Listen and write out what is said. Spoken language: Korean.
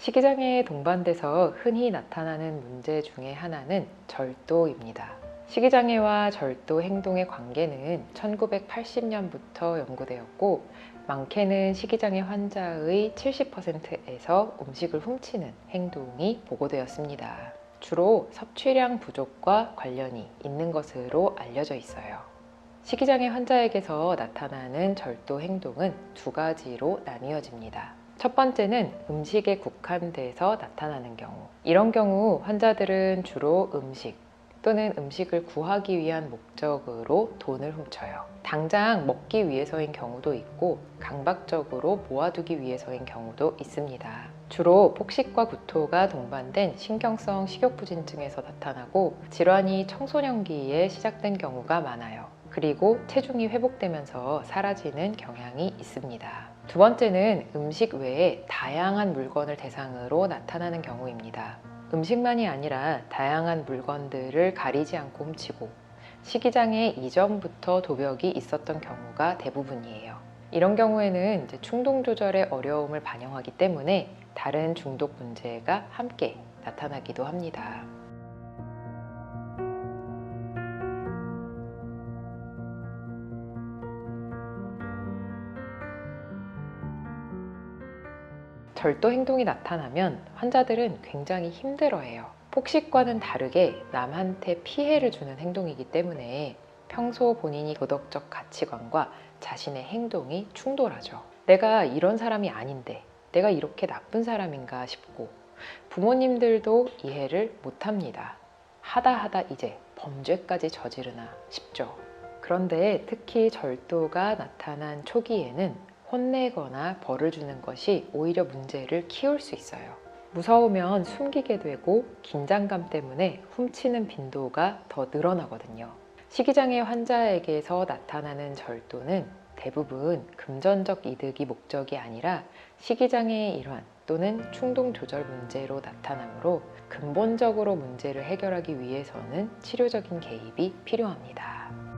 식이장애에 동반돼서 흔히 나타나는 문제 중에 하나는 절도입니다. 식이장애와 절도 행동의 관계는 1980년부터 연구되었고 많게는 식이장애 환자의 70%에서 음식을 훔치는 행동이 보고되었습니다. 주로 섭취량 부족과 관련이 있는 것으로 알려져 있어요. 식이장애 환자에게서 나타나는 절도 행동은 두 가지로 나뉘어집니다. 첫 번째는 음식에 국한돼서 나타나는 경우. 이런 경우 환자들은 주로 음식 또는 음식을 구하기 위한 목적으로 돈을 훔쳐요. 당장 먹기 위해서인 경우도 있고 강박적으로 모아두기 위해서인 경우도 있습니다. 주로 폭식과 구토가 동반된 신경성 식욕부진증에서 나타나고 질환이 청소년기에 시작된 경우가 많아요. 그리고 체중이 회복되면서 사라지는 경향이 있습니다. 두 번째는 음식 외에 다양한 물건을 대상으로 나타나는 경우입니다. 음식만이 아니라 다양한 물건들을 가리지 않고 훔치고 식이장애 이전부터 도벽이 있었던 경우가 대부분이에요. 이런 경우에는 충동 조절의 어려움을 반영하기 때문에 다른 중독 문제가 함께 나타나기도 합니다. 절도 행동이 나타나면 환자들은 굉장히 힘들어해요. 폭식과는 다르게 남한테 피해를 주는 행동이기 때문에 평소 본인이 도덕적 가치관과 자신의 행동이 충돌하죠. 내가 이런 사람이 아닌데, 내가 이렇게 나쁜 사람인가 싶고, 부모님들도 이해를 못 합니다. 하다 하다 이제 범죄까지 저지르나 싶죠. 그런데 특히 절도가 나타난 초기에는 혼내거나 벌을 주는 것이 오히려 문제를 키울 수 있어요. 무서우면 숨기게 되고 긴장감 때문에 훔치는 빈도가 더 늘어나거든요. 식이장애 환자에게서 나타나는 절도는 대부분 금전적 이득이 목적이 아니라 식이장애의 일환 또는 충동 조절 문제로 나타나므로 근본적으로 문제를 해결하기 위해서는 치료적인 개입이 필요합니다.